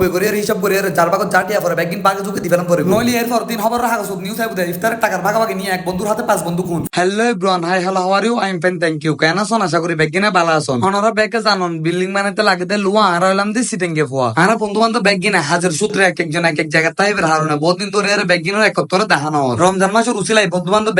পই করে হিসাব করে যার বাগত যা টিয়া পরে ব্যাগিন বাগে ঝুঁকে দিবেন পরে। নইলে এরপর দিন খবর রাখা সব নিউজ আইবুদে ইফতারের টাকার ভাগাভাগি নিয়ে এক বন্ধুর হাতে পাঁচ বন্ধু hello everyone hi hello how are you I am fine thank you কেন আছেন? আশা করি ব্যাগিনে ভালো আছেন। অনরা ব্যাগে জানন বিল্ডিং বানাইতে লাগতে লুয়া আর হইলাম দি সিটিং গে ফুয়া। আর বন্ধু বান্ধব ব্যাগিনে হাজার সূত্রে এক একজন এক এক জায়গা তাই বের হারুনা বহুত দিন ধরে এর ব্যাগিনের একত্তরে দেখানো। রমজান মাসের উচিলাই বন্ধু বান্ধব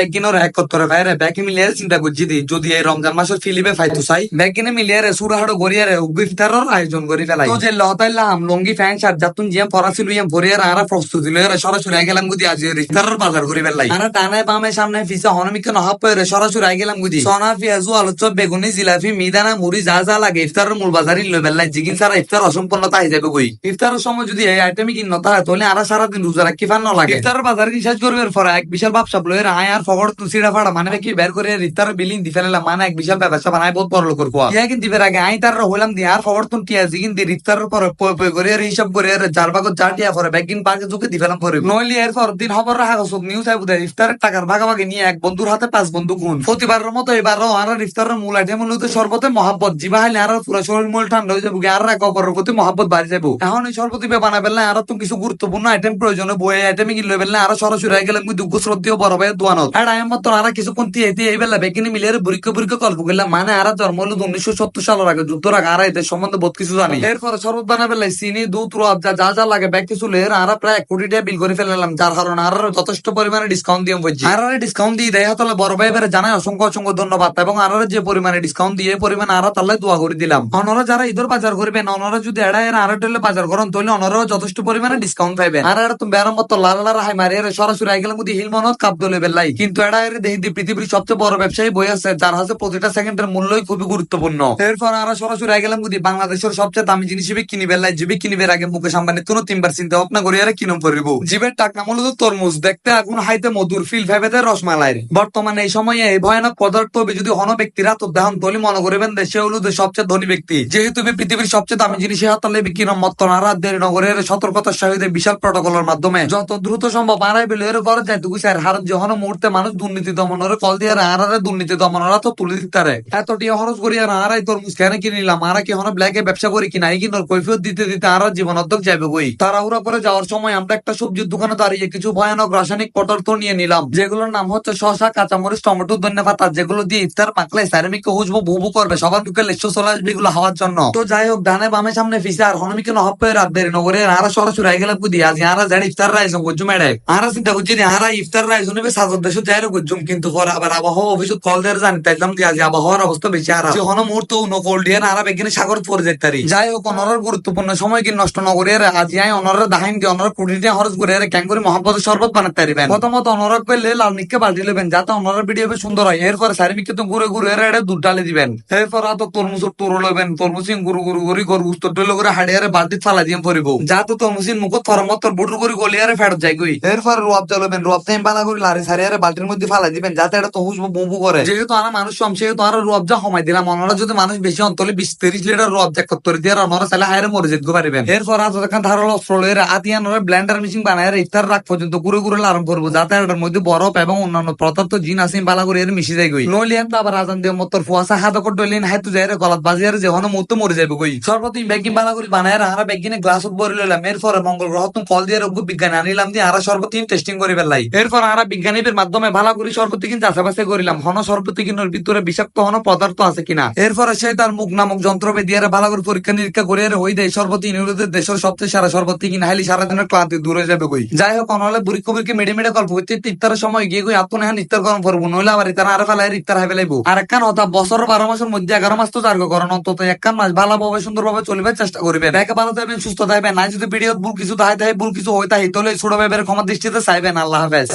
বাইরে মিলিয়ে চিন্তা করছি দি যদি এই রমজান মাসের ফিলিপে ফাইতু চাই। ব্যাগিনে মিলিয়ে রে সুরাহাড়ো গড়িয়ারে ইফতারের আয়োজন করি ফেলাই। তো যে লতাইলাম লঙ্গি ফ্যান শার্ট যাতুন জিয়াম পরাছিল ইয়াম ভরিয়ার আরা প্রস্তুতি লয়ে সরাসরি গেলাম গুদি আজ ইফতারের বাজার করি ফেলাই আর টানায় বামে সামনে ফিসা হনমিকে নহা পরে সরাসরি আই গেলাম গুদি সোনা পেঁয়াজু আলু চপ বেগুনি জিলাপি মিদানা মুড়ি যা যা লাগে ইফতারের মূল বাজারই লই ফেলাই জিগিন সারা ইফতার অসম্পূর্ণতা হয়ে যাবে কই ইফতারের সময় যদি এই আইটেমই কিন নতা হয় তাহলে আর সারাদিন রোজা রাখি ফান না লাগে ইফতারের বাজার রিসার্চ করবে পরে এক বিশাল ব্যবসা লয়ে আয় আর ফগড় তুসিরা ফাড়া মানে কি বের করে ইফতারের বিলিং দি মানে এক বিশাল ব্যবসা বহুত বড় লোকের কোয়া ইয়া কিন্তু আগে আই তার হইলাম দি আর ফগড় তুন টিয়া জিগিন দি ইফতারের পরে পয় পয় করে আর হিসাব করে যার বাগত যা টিয়া পরে ব্যাগিন পাকে ঝুঁকে দি ফেলাম পরে। নইলে এর পর দিন খবর রাখা সব নিউজ আইবু দেয় ইফতারের টাকার ভাগাভাগি নিয়ে এক বন্ধুর হাতে পাঁচ বন্ধু গুণ প্রতিবারের মতো এবারও আর ইফতারের মূল আইটেম হলো শরবতে মহাব্বত। জিবা হাইলে আর পুরো শরীর মূল ঠান্ডা হয়ে যাব আর এক অপরের প্রতি মহাব্বত বাড়ি যাব এখন এই শরবতি বানা ফেললে আর তো কিছু গুরুত্বপূর্ণ আইটেম প্রয়োজন বই আইটেম কিনলে ফেললে আর সরাসরি হয়ে গেলাম দুঃখ শ্রদ্ধেয় বড় ভাই দোয়ানত। আর আইম মতো আর কিছু কোন tie দিয়ে এই বেলা বেকিনি মিলিয়ে বুরিক্ষ বুরিক্ষ গল্প করলাম মানে আর জন্ম হলো উনিশশো সত্তর সালের আগে যুদ্ধ আগে আর এদের সম্বন্ধে বহুত কিছু জানি। এরপরে শরবত বানা ফেলাই চিনি দুধ যা যা যা লাগে প্রায় কোটি টাকা বিল করে ফেলাম যার কারণে আর যথেষ্ট পরিমাণে ডিসকাউন্ট দিয়ে বলছি আর ডিসকাউন্ট দিয়ে দেয় তাহলে বড় ভাই জানাই অসংখ্য অসংখ্য ধন্যবাদ, এবং আর যে পরিমাণে ডিসকাউন্ট দিয়ে আর তাহলে দোয়া করে দিলাম। যারা বাজার করবেন যদি এর আর টেলে বাজার করেন, তাহলে যথেষ্ট পরিমাণে ডিসকাউন্ট পাইবেন। আর তুমি মতো লাল লাল হাই মারি সরাসরি আই গেলাম যদি হিলমনত কাপ দলে বেলাই কিন্তু এড়া এর দেখি পৃথিবীর সবচেয়ে বড় ব্যবসায়ী বই আছে, যার হাতে প্রতিটা সেকেন্ডের মূল্যই খুবই গুরুত্বপূর্ণ। এরপর আর সরাসরি আই গেলাম বাংলাদেশের সবচেয়ে দামি জিনিস কিনি বেলাই জিবি কিনিবের আগে মুকেশ আম্বানি কোনো তিনবার চিন্তা ভাবনা করি, আর কিনম পরিব? জিবের টাকা মূলত তরমুজ। দেখতে আগুন হাইতে মধুর ফিল ভেবেতে রসমালাইয়ের বর্তমানে এই সময়ে এই ভয়ানক পদার্থ যদি হন ব্যক্তিরা তো দেহন তলি মনে করিবেন দেশে হলো সবচেয়ে ধনী ব্যক্তি। যেহেতু পৃথিবীর সবচেয়ে দামি জিনিস হাতালে দেড় নগরের সতর্কতার সহিত বিশাল মাধ্যমে। যত দ্রুত সম্ভব আড়াই বেলে এর ঘরে যায় হার যখন মুহূর্তে মানুষ দুর্নীতি দমনের কল দিয়ে আড়ারে দুর্নীতি দমনরা তো তুলে দিতারে এতটি খরচ করি, আর আড়াই তরমুজ কেন কিনিলাম আর, কি হন ব্ল্যাকে ব্যবসা করি কিনা, এই কিনোর কৈফিয়ত দিতে দিতে আর জীবন অধ্যক যাবে বই তাড়াহুড়া করে যাওয়ার সময় আমরা একটা সবজির দোকানে দাঁড়িয়ে কিছু ভয়ানক রাসায়নিক পদার্থ নিয়ে নিলাম। যেগুলোর নাম হচ্ছে শশা কাঁচামরিচ, টমেটো, ধন্য পাতা, যেগুলো দিয়ে ইফতার, পাকলে স্যারেমিককে হুসবো বুবু করবে। সবার ঢুকে লেসো চলে আসবে এগুলো হওয়ার জন্য। তো যাই হোক, ডানে বামে সামনে ফিসে আর হনমিকে নহব পেয়ে রাত দেরি নগরে আর সরাসরি আই গেলাম বুঝি আজ আর জানি ইফতার রাইস গুজু মেডে। আর চিন্তা করছি যে আর ইফতার রাইস নেবে সাজর দেশ যাই গুজুম, কিন্তু পরে আবার আবহাওয়া অফিসত কল দিয়ে জানি তাইলাম যে আজ আবহাওয়ার অবস্থা বেশি আর যে হন মুহূর্ত নকল দিয়ে আর বেগিনে সাগর পরে যেতে পারি। যাই হোক অনরের গুরুত্বপূর্ণ সময় কি নষ্ট নগরে আজ আই অনরের দাহাইন কি অনরের কুড়িটা খরচ করে ক্যাঙ্গুরি মহাপদের শরবত বানাতে পারিবেন প্রথমত অনরক পেলে লাল নিককে বাল্টি নেবেন যাতে অনরের ভিডিও সুন্দর হয়। এরপর সারিমিককে তো ঘুরে ঘুরে এটা দুধ ডালে দিবেন। এরপর আতো তরমুজের তোর লবেন। তরমুজিন গুরু গুরু গুরি গরু ডলে করে হাড়িয়ারে বাল্টি ফালা দিয়ে পরিব যাতে মুখ থরমত তোর বুটুর করে গলিয়ারে ফেরত যায় গই এরপর রোয়াব জ্বালবেন। রোয়াব টাইম বানা করে লারি সারিয়ারে বাল্টির মধ্যে ফালা দিবেন, যাতে এটা তহুস বুবু করে যেহেতু আমরা মানুষ কম সেহেতু আর রোয়াব যা কমাই দিলাম। অনরা যদি মানুষ বেশি অন্তলে বিশ তিরিশ লিটার রোয়াব যা করতে দিয়ে অনরা চাইলে হায়ারে মরে যেতে পারবেন এরপর আর যতক্ষণ ধারালো অস্ত্র লয়ে আতিয়ানোর ব্লেন্ডার মেশিন বানায় ইফতার রাখ পর্যন্ত গুঁড়ো গুঁড়ো আরম্ভ করব। যাতে এটার মধ্যে বরফ এবং অন্যান্য পদার্থ, জিন আছে, বালা করে এর মিশে যায় গই। নইলে তো আবার হাত গলাত বাজিয়ার যে হন মরে যাবে গই। বালা করে বানায় আর ব্যাগিনে গ্লাস লইলাম। এরপর মঙ্গল গ্রহ কল দিয়ে রোগ বিজ্ঞানী আনিলাম দিয়ে আর সর্বতিম টেস্টিং করে ফেলাই এরপর আর বিজ্ঞানীদের মাধ্যমে ভালো করে সর্বতি কিন্তু আশেপাশে করিলাম। হন সর্বতি কিনোর ভিতরে বিষাক্ত হন পদার্থ আছে কিনা। এরপরে সে তার মুখ নামক যন্ত্র দিয়ে ভালো করে পরীক্ষা নিরীক্ষা করে হই দেয় সর্বতি ইউরোপের দেশের সবচেয়ে সারা সর্বতি কিনা হাইলি সারাদিনের ক্লান্তি, দূরে যাবে গই যাই হোক, অনহলে বুড়ি কবিরকে মেডে মেডে গল্প করতে ইফতারের সময় গিয়ে গই আত্ম নেহান ইফতার গরম করব নইলে আবার ইতার আর ইফতার আর একখান অথা বছর বারো মাসের মধ্যে এগারো মাস তো চার্গ করেন, অন্তত একখান মাস ভালোভাবে, সুন্দরভাবে চলবে চেষ্টা করবে দেখে ভালো সুস্থ থাকবেন না যদি ভিডিও ভুল কিছু তাই ভুল কিছু হয়ে তাই তাহলে ছোট ভাইবের ক্ষমা দৃষ্টিতে চাইবেন। আল্লাহ হাফেজ।